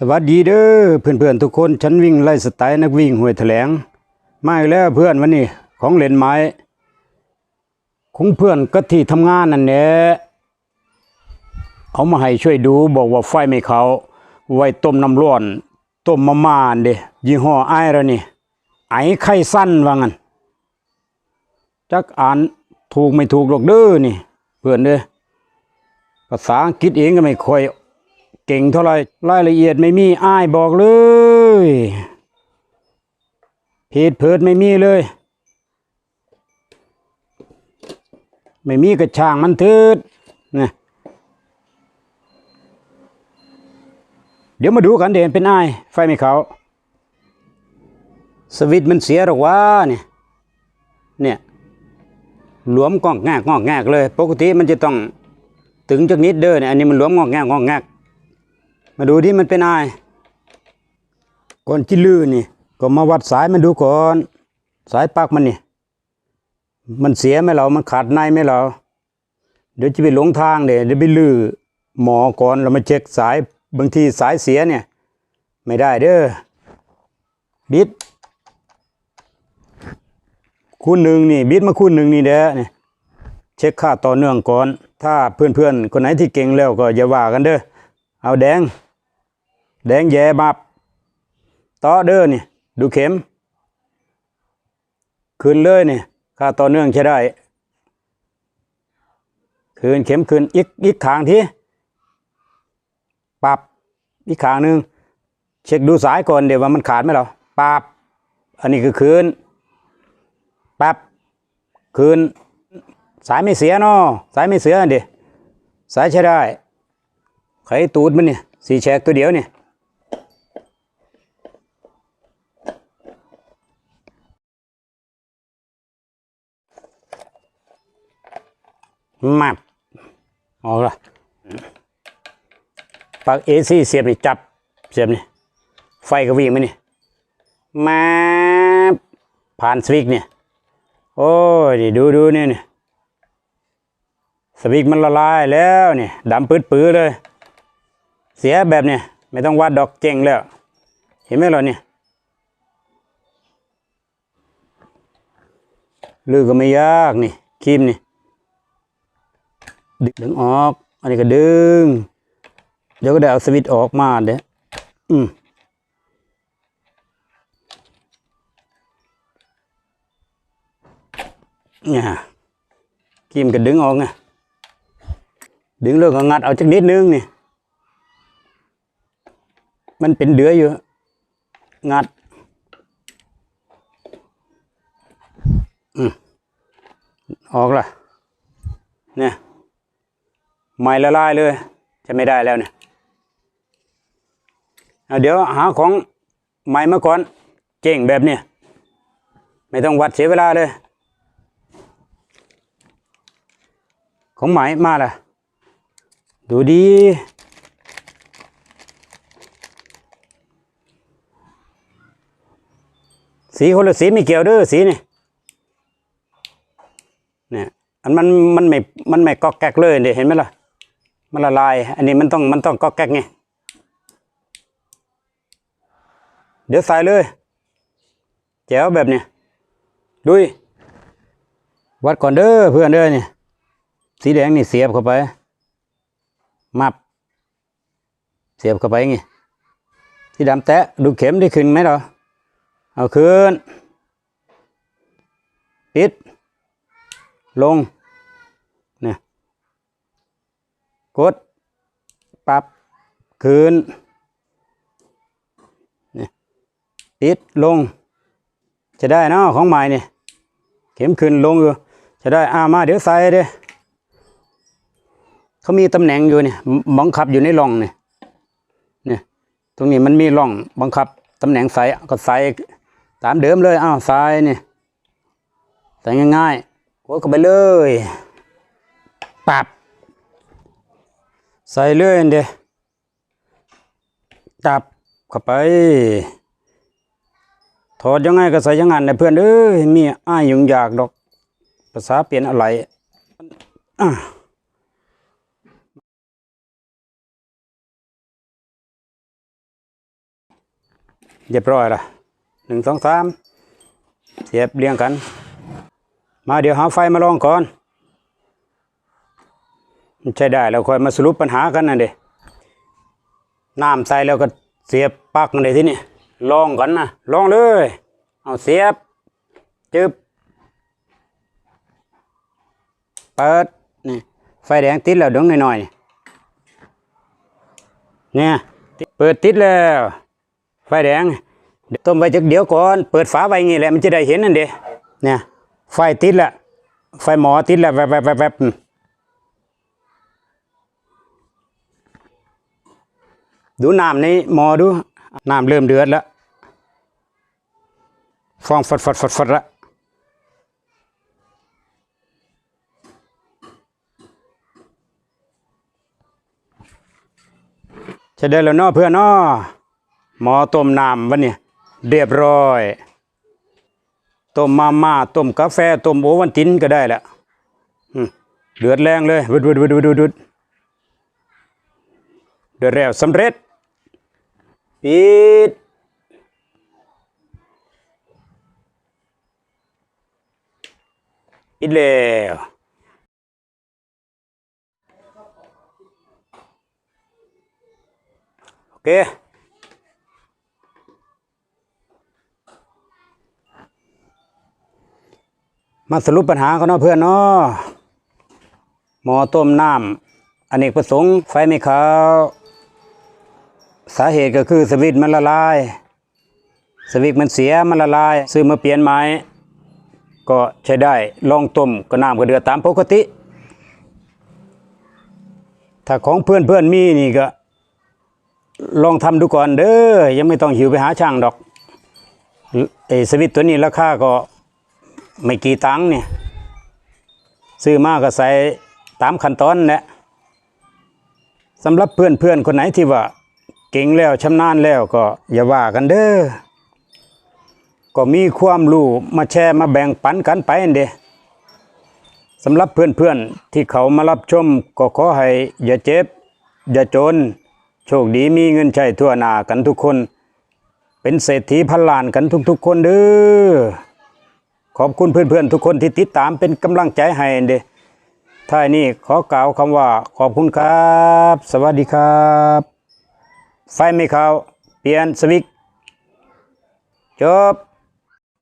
สวัสดีเด้อเพื่อนๆทุกคนฉันวิ่งไล่สไตล์นักวิ่งห้วยแถลงมาอีกแล้วเพื่อนวันนี้ของเล่นไม้ของเพื่อนก็ที่ทำงานนั่นแหละเอามาให้ช่วยดูบอกว่าไฟไม่เขาไว้ต้มน้ำร้อนต้มมาม่าเด้ยี่ห้อไอ้แล้วนี่ไอ้ไข่สั้นว่างั้นจักอ่านถูกไม่ถูกหรอกเด้อนี่ เพื่อนเด้อภาษาอังกฤษเองก็ไม่ค่อย เก่งเท่าไรรายละเอียดไม่มีอ้ายบอกเลยเพจเพิดไม่มีเลย ไม่มีกระช่างมันเถิดนะเดี๋ยวมาดูกันเด่นเป็นอ้ายไฟไม่เขาสวิตช์มันเสียหรอกวะเนี่ยเนี่ยหลวมงอกแงกงอกแงกเลย ปกติมันจะต้องถึงจากนิดเด้อเนี่ยอันนี้มันหลวมงอกแงกงอกแงก มาดูที่มันเป็นอะไรก่อนที่ลื่นนี่ ก็มาวัดสายมันดูก่อน สายปักมันนี่มันเสียไหมเรา มันขาดในไหมเรา เดี๋ยวจะไปหลงทางเดี๋ยวเดี๋ยวไปลื้อหมอก่อนเรามาเช็คสายบางทีสายเสียเนี่ย ไม่ได้เด้อบิดคูณหนึ่งนี่บิดมาคูณหนึ่งนี่เด้อเนี่ยเช็คค่าต่อเนื่องก่อน ถ้าเพื่อนๆคนไหนที่เก่งแล้วก็อย่าว่ากันเด้อเอาแดง แดงแย่บับต่อเด้อนี่ ดูเข็ม คืนเลยนี่ค่าต่อเนื่องใช้ได้ คืนเข็มคืนอีกอีกขางทีปรับอีกขางหนึ่งเช็คดูสายก่อนเดี๋ยวว่ามันขาดไหมเราปรับอันนี้คือคืนปรับคืนสายไม่เสียเนาะสายไม่เสียเดี๋ยสายใช้ได้ไขตูดมันเนี่ยสีแฉกตัวเดียวเนี่ย มับเอาละปักเอซีเสียบนี่จับ เสียบนี่ ไฟก็วิ่งมานี่มาผ่านสวิกเนี่ย โอ้ยนี่ดูดูเนี่ยนี่สวิกมันละลายแล้วเนี่ยดำปืดปื้อเลย เสียแบบเนี่ย ไม่ต้องวัดดอกเจงแล้ว เห็นไหมเราเนี่ยลือก็ไม่ยากนี่ครีมนี่ ดึงดึงออก อันนี้ก็ดึง เดี๋ยวก็ได้เอาสวิตช์ออกมาเด้ออืมเนี่ยครีมก็ดึงออกไงดึงแล้วก็งัดเอาจักนิดนึงนี่ มันเป็นเดืออยู่ งัด อืมออกละเนี่ย ไม่ละลายเลย จะไม่ได้แล้วเนี่ยเอาเดี๋ยวหาของใหม่มาก่อนเก่งแบบเนี้ยไม่ต้องวัดเสียเวลาเลย ของใหม่มาละดูดีสีคนละสีไม่เกี่ยวด้อสีนี่เนี่ยอันมันมันไม่มันไม่กอกแกกเลยเดี๋ยเห็นไหมล่ะ มันละลาย อันนี้มันต้องมันต้องก๊อกแก๊กไง เดี๋ยวใส่เลย แจ๋วแบบเนี้ยดุยวัดก่อนเด้อเพื่อนเด้อเนี่ยสีแดงนี่เสียบเข้าไป มับ เสียบเข้าไปไงสีดำแตะดูเข็มได้ขึ้นไหมเราเอาขึ้น ปิด ลง เนี่ย กดปรับคืนนี่ยปิดลง จะได้เนาะของใหม่เนี่ยเข็มขึ้นลงอยู่ จะได้อามาเดี๋ยวใส่เด้เขามีตำแหน่งอยู่เนี่ยบังคับอยู่ในร่องเนี่ยเนี่ยตรงนี้มันมีร่องบังคับตำแหน่งใส่ก็ใส่ตามเดิมเลยอ้าวใส่นี่ใส่ง่ายๆกดเข้าไปเลยปับ ใส่เลยอันเดียจับเข้าไป ถอดยังไงก็ใส่ยังงั้นนะเพื่อนเอ้ยมีอ้ายยุ่งยากดอก ภาษาเปลี่ยนอะไรอะเรียบร้อยละหนึ่งสองสามเสียบเรียงกัน มาเดี๋ยวหาไฟมาลองก่อน ใช้ได้แล้วค่อยมาสรุปปัญหากันนะเด็น้ำใส่แล้วก็เสียบปักเลยที่นี่ลองกันนะลองเลย เอาเสียบจึบเปิดนี่ไฟแดงติดแล้วดวงหน่อยๆเนี่ยเปิดติดแล้ว ไฟแดงเดี๋ยวต้มไว้จักเดี๋ยวก่อน เปิดฝาไว้งี้แหละมันจะได้เห็นนั่นเด้เนี่ยไฟติดละไฟหมอติดละแวบแวบแวบ ดูน้ำในหมอดูน้ำเริ่มเดือดแล้วฟองฟัดฟัดฟัดฟัดละจะได้แล้วเนาะเพื่อนเนาะหมอต้มน้ำวันนี้เรียบร้อยต้มมาม่าต้มกาแฟต้มโอวันตินก็ได้และเดือดแรงเลยวุดวุดวุดวุดวุดวุดเดือดแล้วสำเร็จ ปิด ปิดแล้วโอเคมาสรุปปัญหากันเนาะเพื่อนเนาะหมอต้มน้ำอเนกประสงค์ไฟไม่ขาว สาเหตุก็คือสวิตมันละลาย สวิตมันเสียมันละลาย ซื้อมาเปลี่ยนใหม่ก็ใช้ได้ลองต้มก็น้ำก็เดือดตามปกติ ถ้าของเพื่อนเพื่อนมีนี่ก็ ลองทำดูก่อนเด้อยังไม่ต้องหิวไปหาช่างดอกไอ้สวิตตัวนี้ราคาก็ไม่กี่ตังค์เนี่ยซื้อมากก็ใส่ตามขั้นตอนแหละสำหรับเพื่อนเพื่อนคนไหนที่ว่า ก่งแล้วชำนาญแล้วก็อย่าว่ากันเด้อก็มีความรู้มาแชร์มาแบ่งปันกันไปเด้สำหรับเพื่อนๆที่เขามารับชมก็ขอให้อย่าเจ็บ อย่าจน โชคดีมีเงินใช้ทั่วหน้ากันทุกคน เป็นเศรษฐีพันล้านกันทุกๆคนเด้อขอบคุณเพื่อนๆทุกคนที่ติดตามเป็นกำลังใจให้เด้ท้ายนี้ขอกล่าวคำว่าขอบคุณครับ สวัสดีครับ ไฟไม่เข้า เปลี่ยนสวิตช์จบ